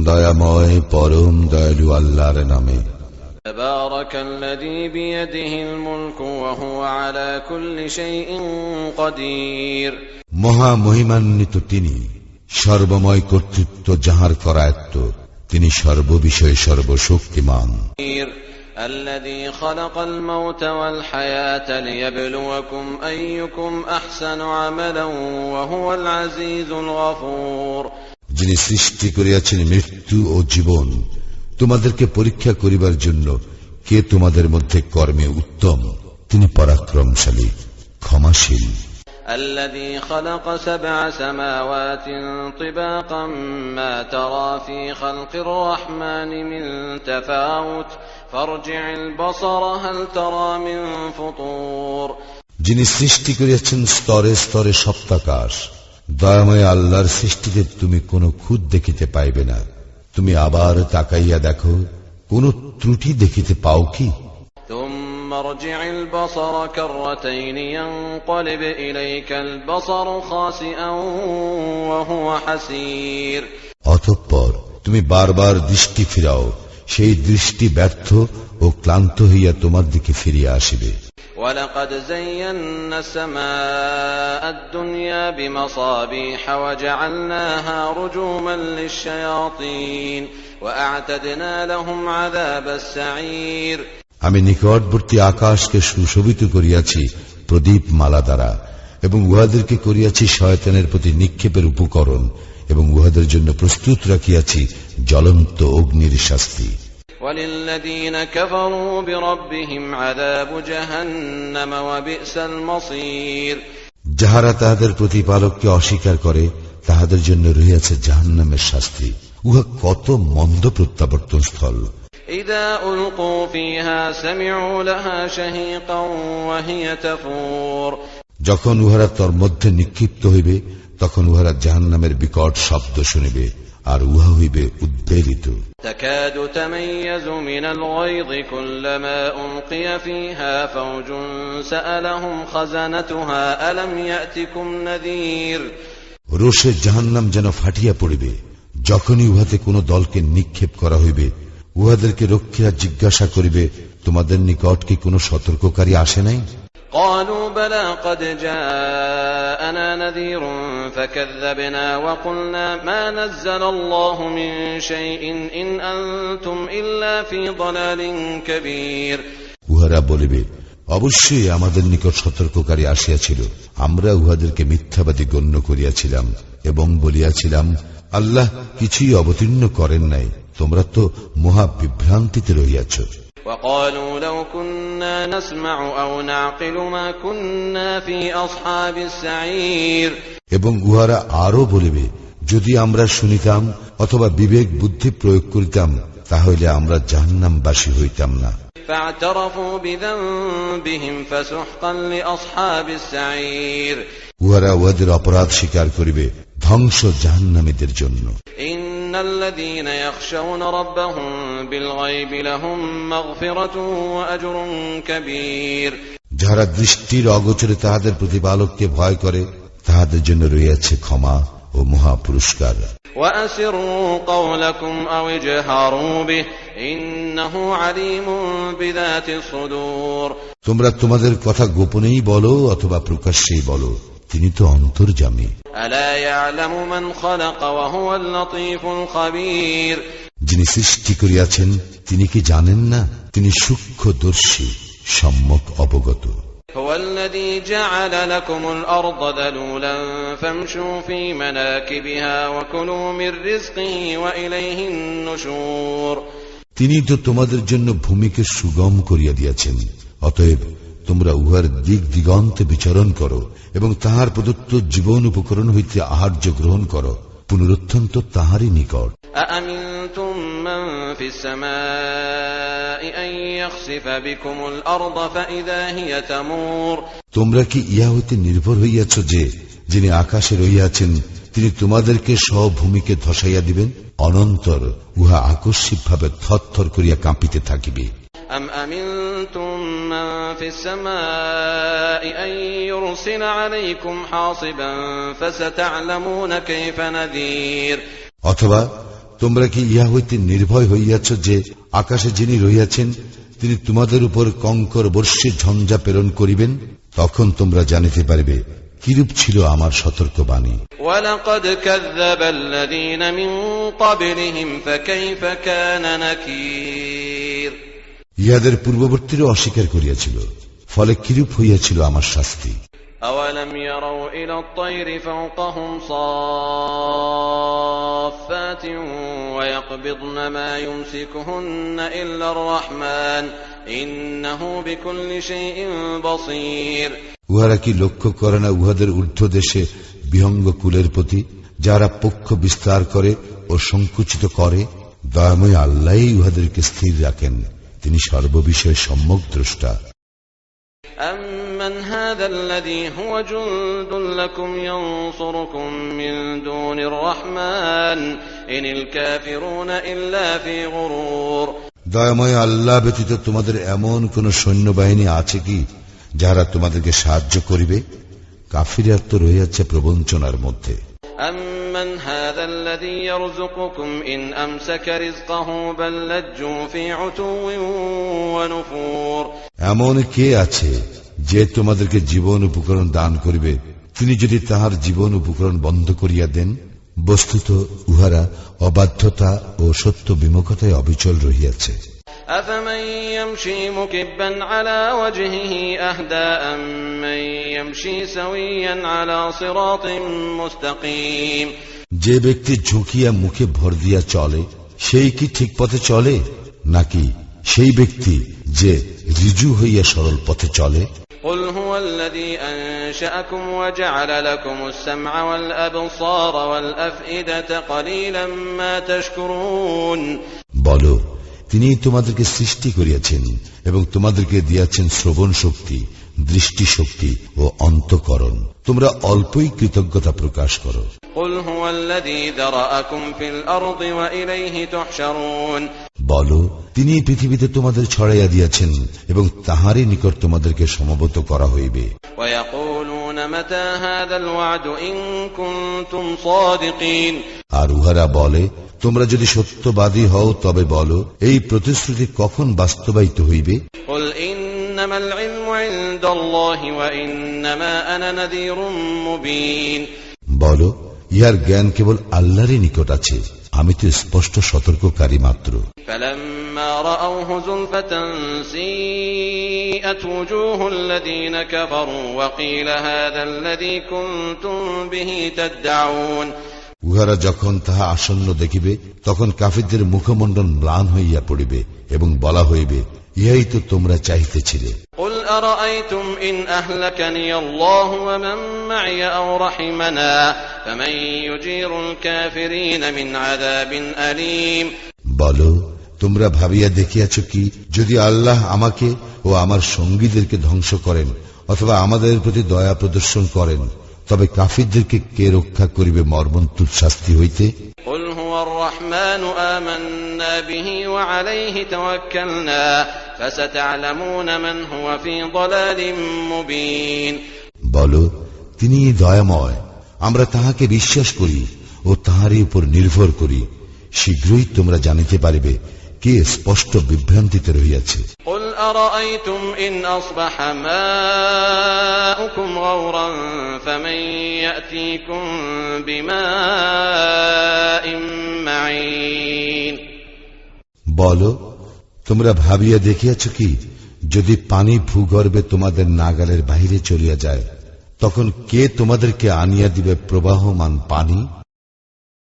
দয়াময় পরম দয়ালু আল্লাহর নামে تبارك الذي بيده الملك وهو على كل شيء قدير মহা মহিমান্বিত তিনি সর্বময় কর্তৃত্ব যাহার করায়ত্ত তিনি সর্ববিষয়ে সর্বশক্তিমান الذي خلق الموت والحياة ليبلوكم أيكم أحسن عملا وهو العزيز الغفور যিনি সৃষ্টি করিয়াছেন মৃত্যু ও জীবন তোমাদেরকে পরীক্ষা করিবার জন্য কে তোমাদের মধ্যে কর্মে উত্তম তিনি পরাক্রমশালী ক্ষমাশীল الذي خلق سبع سماوات طباقا ما ترى في خلق الرحمن من تفاوت فارجع البصر هل ترى من فطور যিনি সৃষ্টি করিয়াছেন স্তরে স্তরে সপ্তাকাশ দয়াময় আল্লাহর সৃষ্টিতে তুমি কোনো খুদ দেখিতে পাইবে না তুমি আবার তাকাইয়া দেখো কোন ত্রুটি দেখিতে পাও কি ثم ارجع البصر كرتين ينقلب إليك البصر خاسئا وهو حسير অতঃপর তুমি বারবার দৃষ্টি ফিরাও সেই দৃষ্টি ব্যর্থ ও ক্লান্ত হইয়া তোমার দিকে ফিরিয়া আসিবে ولقد زينا السماء الدنيا بمصابيح وجعلناها رجوما للشياطين وأعتدنا لهم عذاب السعير আমি নিকটবর্তী আকাশকে সুশোভিত করিয়াছি প্রদীপ মালা দ্বারা এবং উহাদেরকে করিয়াছি শয়তানের প্রতি নিক্ষেপের উপকরণ এবং উহাদের জন্য প্রস্তুত রাখিয়াছি জ্বলন্ত অগ্নির শাস্তি وللذين كفروا بربهم عذاب جهنم وبئس المصير যাহারা তাহাদের প্রতিপালককে অস্বীকার করে তাহাদের জন্য রহিয়াছে জাহান্নামের শাস্তি উহা কত মন্দ প্রত্যাবর্তন স্থল إذا ألقوا فيها سمعوا لها شهيقا وهي تفور যখন উহারা তোর মধ্যে নিক্ষিপ্ত হইবে তখন উহারা জাহান্নামের বিকট শব্দ শুনিবে আর উহা হইবে উদ্বেলিত تكاد تميز من الغيظ كلما ألقي فيها فوج سألهم خزنتها ألم يأتكم نذير রোষে জাহান্নাম যেন ফাটিয়া পড়িবে যখনই উহাতে কোনো দলকে নিক্ষেপ করা হইবে উহাদেরকে রক্ষীরা জিজ্ঞাসা করিবে তোমাদের নিকট কি কোনো সতর্ককারী আসে নাই قالوا بلى قد جاءنا نذير فكذبنا وقلنا ما نزل الله من شيء إن أنتم إلا في ضلال كبير উহারা বলিবে অবশ্যই আমাদের নিকট সতর্ককারী আসিয়াছিল আমরা উহাদেরকে মিথ্যাবাদী গণ্য করিয়াছিলাম এবং বলিয়াছিলাম আল্লাহ কিছুই অবতীর্ণ করেন নাই তোমরা তো মহা বিভ্রান্তিতে রহিয়াছ وقالوا لو كنا نسمع أو نعقل ما كنا في أصحاب السعير এবং উহারা আরো বলিবে যদি আমরা শুনিতাম অথবা বিবেক বুদ্ধি প্রয়োগ করিতাম তাহলে আমরা জাহান্নামবাসী হইতাম না فاعترفوا بذنبهم فسحقا لأصحاب السعير উহারা উহাদের অপরাধ স্বীকার করিবে ধ্বংস জাহান্নামীদের জন্য। যারা দৃষ্টির অগোচরে তাহাদের প্রতিপালককে ভয় করে তাহাদের জন্য রয়েছে ক্ষমা ও মহা পুরস্কার তোমরা তোমাদের কথা গোপনেই বলো অথবা প্রকাশ্যেই বলো তিনি তো অন্তর্জামী। ألا يعلم من خلق وهو اللطيف الخبير যিনি সৃষ্টি করিয়াছেন তিনি কি জানেন না তিনি সূক্ষ্মদর্শী সম্যক অবগত هو الذي جعل لكم الأرض ذلولا فامشوا في مناكبها وكلوا من رزقه وإليه النشور তিনি তো তোমাদের জন্য ভূমিকে সুগম করিয়া দিয়াছেন অতএব তোমরা উহার দিক দিগন্তে বিচরণ করো এবং তাহার প্রদত্ত জীবন উপকরণ হইতে আহার্য গ্রহণ করো পুনরুত্থান তো তাহারই নিকট। তোমরা কি ইয়া হইতে নির্ভর হইয়াছ যে যিনি আকাশে রইয়াছেন তিনি তোমাদেরকে সব ভূমিকে ধসাইয়া দিবেন? অনন্তর উহা আকস্মিক ভাবে থরথর করিয়া কাঁপিতে থাকিবে। أم أمنتم من في السماء أن يرسل عليكم حاصبا فستعلمون كيف نذير অথবা তোমরা কি ইহা হইতে নির্ভয় হইয়াছ যে আকাশে যিনি রহিয়াছেন তিনি তোমাদের উপর কঙ্কর বর্ষে ঝঞ্ঝা প্রেরণ করিবেন তখন তোমরা জানিতে পারবে কিরূপ ছিল আমার সতর্কবাণী ولقد كذب الذين من قبلهم فكيف كان نكير ইহাদের পূর্ববর্তীরও অস্বীকার করিয়াছিল ফলে কিরূপ হইয়াছিল আমার শাস্তি أولم يروا إلى الطير فوقهم صافات ويقبضن ما يمسكهن إلا الرحمن إنه بكل شيء بصير উহারা কি লক্ষ্য করে না উহাদের ঊর্ধ্ব দেশে বিহঙ্গ কুলের প্রতি যারা পক্ষ বিস্তার করে ও সংকুচিত করে দয়াময় আল্লাহ উহাদেরকে স্থির রাখেন তিনি সর্ববিষয়ে সম্যক দ্রষ্টা أمن هذا الذي هو جند لكم ينصركم من دون الرحمن إن الكافرون إلا في غرور দয়াময় আল্লাহ ব্যতীত তোমাদের এমন কোন সৈন্যবাহিনী আছে কি যারা তোমাদেরকে সাহায্য করিবে কাফিরার তো রয়েছে প্রবঞ্চনার মধ্যে أمن هذا الذي يرزقكم إن أمسك رزقه بل لجوا في عتو ونفور এমন কে আছে যে তোমাদেরকে জীবন উপকরণ দান করিবে তিনি যদি তাহার জীবন উপকরণ বন্ধ করিয়া দেন বস্তুত উহারা অবাধ্যতা ও সত্য বিমুখতায় অবিচল রহিয়াছে أفمن يمشي مكبا على وجهه أهدى أمن يمشي سويا على صراط مستقيم যে ব্যক্তি ঝুঁকিয়া মুখে ভর দিয়া চলে সেই কি ঠিক পথে চলে নাকি সেই ব্যক্তি যে রিজু হইয়া সরল পথে চলে قل هو الذي أنشأكم وجعل لكم السمع والأبصار والأفئدة قليلا ما تشكرون বলো তিনি তোমাদেরকে সৃষ্টি করিয়াছেন এবং তোমাদেরকে দিয়াছেন শ্রবণ শক্তি দৃষ্টি শক্তি ও অন্তকরণ। তোমরা অল্পই কৃতজ্ঞতা প্রকাশ করো। বল তিনি পৃথিবীতে তোমাদের ছড়াইয়া দিয়াছেন এবং তাহারই নিকট তোমাদেরকে সমবত করা হইবে। আর উহারা বলে তোমরা যদি সত্যবাদী হও তবে বলো এই প্রতিশ্রুতি কখন বাস্তবায়িত হইবে? বলো ইহার জ্ঞান কেবল আল্লাহরই নিকট আছে আমি তো স্পষ্ট সতর্ককারী মাত্র। কাফারু رأوه زلفة سيئت وجوه الذين كفروا وقيل هذا الذي كنتم به تدعون উহারা যখন তাহা আসন্ন দেখিবে তখন কাফিরদের মুখমণ্ডল ম্লান হইয়া পড়িবে এবং বলা হইবে ইহাই তো তোমরা চাইতেছিলে قل أرأيتم إن أهلكني الله ومن معي أو رحمنا فمن يجير الكافرين من عذاب أليم বলো তোমরা ভাবিয়া দেখিয়াছ কি যদি আল্লাহ আমাকে ও আমার সঙ্গীদেরকে ধ্বংস করেন অথবা আমাদের প্রতি দয়া প্রদর্শন করেন তবে কাফিরদেরকে কে রক্ষা করিবে মর্মন্তুদ শাস্তি হইতে? বল তিনি দয়াময়। আমরা তাহাকে বিশ্বাস করি ও তাহারই উপর নির্ভর করি। শীঘ্রই তোমরা জানিতে পারিবে কে স্পষ্ট বিভ্রান্তিতে রহিয়াছে। أرأيتم إن أصبح ماؤكم غورا فمن يأتيكم بماء معين বলো তোমরা ভাবিয়া দেখিয়াছ কি যদি পানি ভূগর্ভে তোমাদের নাগালের বাহিরে চলিয়া যায় তখন কে তোমাদেরকে আনিয়া দিবে প্রবাহমান পানি